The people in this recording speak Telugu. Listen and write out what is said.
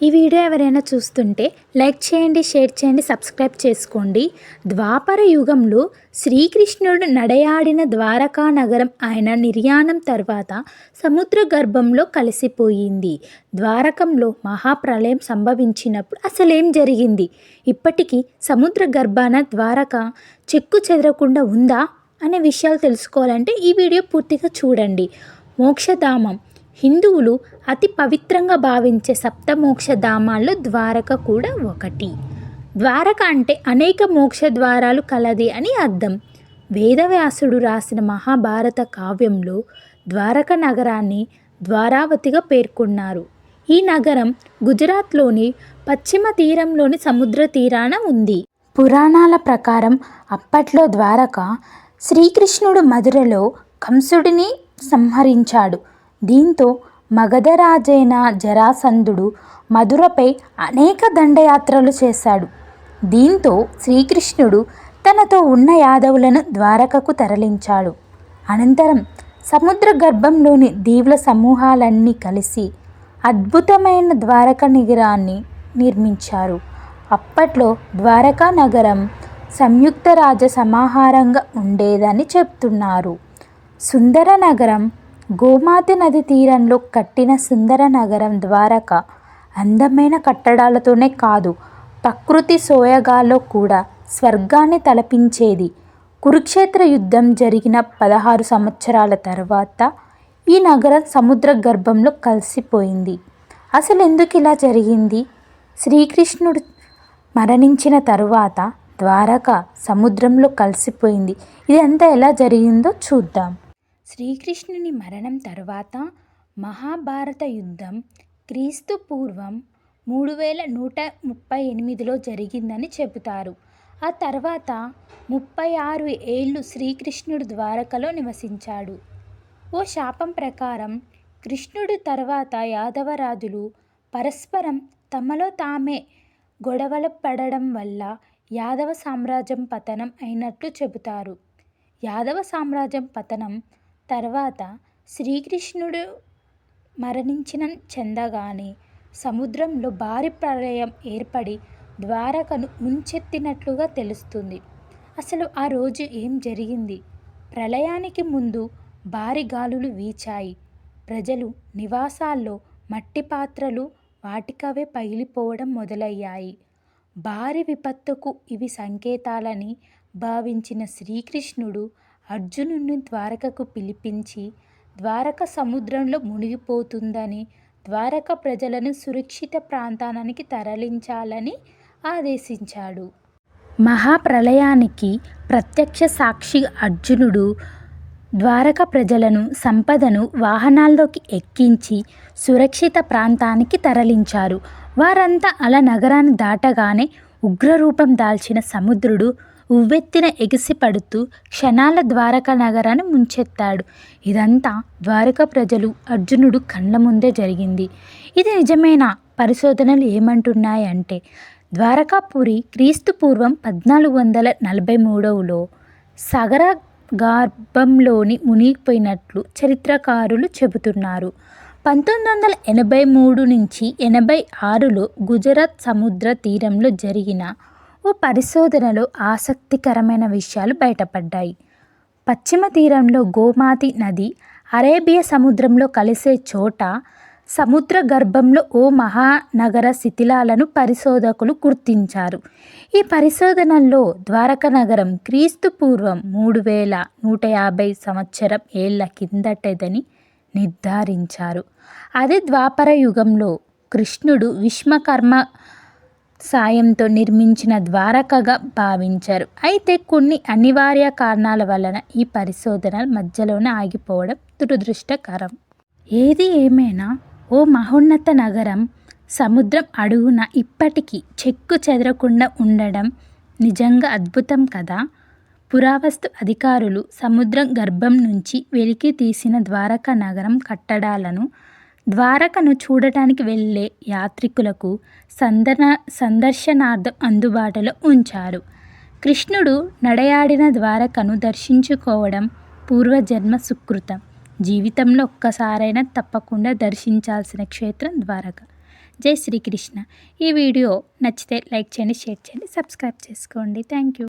ఈ వీడియో ఎవరైనా చూస్తుంటే లైక్ చేయండి షేర్ చేయండి సబ్స్క్రైబ్ చేసుకోండి. ద్వాపర యుగంలో శ్రీకృష్ణుడు నడయాడిన ద్వారకా నగరం ఆయన నిర్యాణం తర్వాత సముద్ర గర్భంలో కలిసిపోయింది. ద్వారకంలో మహాప్రళయం సంభవించినప్పుడు అసలేం జరిగింది? ఇప్పటికీ సముద్ర గర్భాన ద్వారక చెక్కు చెదరకుండా ఉందా? అనే విషయాలు తెలుసుకోవాలంటే ఈ వీడియో పూర్తిగా చూడండి. మోక్షధామం హిందువులు అతి పవిత్రంగా భావించే సప్తమోక్ష ధామాల్లో ద్వారక కూడా ఒకటి. ద్వారక అంటే అనేక మోక్ష ద్వారాలు కలది అని అర్థం. వేదవ్యాసుడు రాసిన మహాభారత కావ్యంలో ద్వారక నగరాన్ని ద్వారావతిగా పేర్కొన్నారు. ఈ నగరం గుజరాత్లోని పశ్చిమ తీరంలోని సముద్ర తీరాన ఉంది. పురాణాల ప్రకారం అప్పట్లో ద్వారక శ్రీకృష్ణుడు మధురలో కంసుడిని సంహరించాడు. దీంతో మగధరాజైన జరాసంధుడు మధురపై అనేక దండయాత్రలు చేశాడు. దీంతో శ్రీకృష్ణుడు తనతో ఉన్న యాదవులను ద్వారకకు తరలించాడు. అనంతరం సముద్ర గర్భంలోని దీవుల సమూహాలన్నీ కలిసి అద్భుతమైన ద్వారక నగరాన్ని నిర్మించారు. అప్పట్లో ద్వారకా నగరం సంయుక్త రాజ సమాహారంగా ఉండేదని చెప్తున్నారు. సుందర నగరం గోమాత నది తీరంలో కట్టిన సుందర నగరం ద్వారక అందమైన కట్టడాలతోనే కాదు ప్రకృతి సోయగాల్లో కూడా స్వర్గాన్ని తలపించేది. కురుక్షేత్ర యుద్ధం జరిగిన పదహారు సంవత్సరాల తర్వాత ఈ నగరం సముద్ర గర్భంలో కలిసిపోయింది. అసలు ఎందుకు ఇలా జరిగింది? శ్రీకృష్ణుడు మరణించిన తరువాత ద్వారక సముద్రంలో కలిసిపోయింది. ఇదంతా ఎలా జరిగిందో చూద్దాం. శ్రీకృష్ణుని మరణం తర్వాత మహాభారత యుద్ధం క్రీస్తు పూర్వం మూడు వేల నూట ముప్పై ఎనిమిదిలో జరిగిందని చెబుతారు. ఆ తర్వాత ముప్పై ఆరు ఏళ్ళు శ్రీకృష్ణుడు ద్వారకలో నివసించాడు. ఓ శాపం ప్రకారం కృష్ణుడు తర్వాత యాదవరాజులు పరస్పరం తమలో తామే గొడవలు పడడం వల్ల యాదవ సామ్రాజ్యం పతనం అయినట్లు చెబుతారు. యాదవ సామ్రాజ్యం పతనం తర్వాత శ్రీకృష్ణుడు మరణించిన చెందగానే సముద్రంలో భారీ ప్రళయం ఏర్పడి ద్వారకను ముంచెత్తినట్లుగా తెలుస్తుంది. అసలు ఆ రోజు ఏం జరిగింది? ప్రళయానికి ముందు భారీ గాలులు వీచాయి. ప్రజలు నివాసాల్లో మట్టి పాత్రలు వాటికవే పగిలిపోవడం మొదలయ్యాయి. భారీ విపత్తుకు ఇవి సంకేతాలని భావించిన శ్రీకృష్ణుడు అర్జునుడిని ద్వారకకు పిలిపించి ద్వారక సముద్రంలో మునిగిపోతుందని ద్వారక ప్రజలను సురక్షిత ప్రాంతానికి తరలించాలని ఆదేశించాడు. మహాప్రలయానికి ప్రత్యక్ష సాక్షి అర్జునుడు ద్వారక ప్రజలను సంపదను వాహనాల్లోకి ఎక్కించి సురక్షిత ప్రాంతానికి తరలించారు. వారంతా అలా నగరాన్ని దాటగానే ఉగ్రరూపం దాల్చిన సముద్రుడు ఉవ్వెత్తిన ఎగిసిపడుతూ క్షణాల ద్వారకా నగరాన్ని ముంచెత్తాడు. ఇదంతా ద్వారక ప్రజలు అర్జునుడు కళ్ళ ముందే జరిగింది. ఇది నిజమైన? పరిశోధనలు ఏమంటున్నాయంటే ద్వారకాపురి క్రీస్తు పూర్వం పద్నాలుగు వందల నలభై మూడవలో సగర గర్భంలోని మునిగిపోయినట్లు చరిత్రకారులు చెబుతున్నారు. పంతొమ్మిది వందల ఎనభై మూడు నుంచి ఎనభై ఆరులో గుజరాత్ సముద్ర తీరంలో జరిగిన ఓ పరిశోధనలో ఆసక్తికరమైన విషయాలు బయటపడ్డాయి. పశ్చిమ తీరంలో గోమాతి నది అరేబియా సముద్రంలో కలిసే చోట సముద్ర గర్భంలో ఓ మహానగర శిథిలాలను పరిశోధకులు గుర్తించారు. ఈ పరిశోధనల్లో ద్వారక నగరం క్రీస్తు పూర్వం మూడు వేల నూట యాభై సంవత్సరం ఏళ్ళ కిందటదని నిర్ధారించారు. అదే ద్వాపర యుగంలో కృష్ణుడు విశ్వకర్మ సాయంతో నిర్మించిన ద్వారకగా భావించారు. అయితే కొన్ని అనివార్య కారణాల వలన ఈ పరిశోధన మధ్యలోనే ఆగిపోవడం దురదృష్టకరం. ఏది ఏమైనా ఓ మహోన్నత నగరం సముద్రం అడుగున ఇప్పటికీ చెక్కు చెదరకుండా ఉండడం నిజంగా అద్భుతం కదా? పురావస్తు అధికారులు సముద్రం గర్భం నుంచి వెలికి తీసిన ద్వారక నగరం కట్టడాలను ద్వారకను చూడటానికి వెళ్ళే యాత్రికులకు సందన సందర్శనార్థం అందుబాటులో ఉంచారు. కృష్ణుడు నడయాడిన ద్వారకను దర్శించుకోవడం పూర్వజన్మ సుకృతం. జీవితంలో ఒక్కసారైనా తప్పకుండా దర్శించాల్సిన క్షేత్రం ద్వారక. జై శ్రీకృష్ణ. ఈ వీడియో నచ్చితే లైక్ చేయండి షేర్ చేయండి సబ్స్క్రైబ్ చేసుకోండి. Thank you.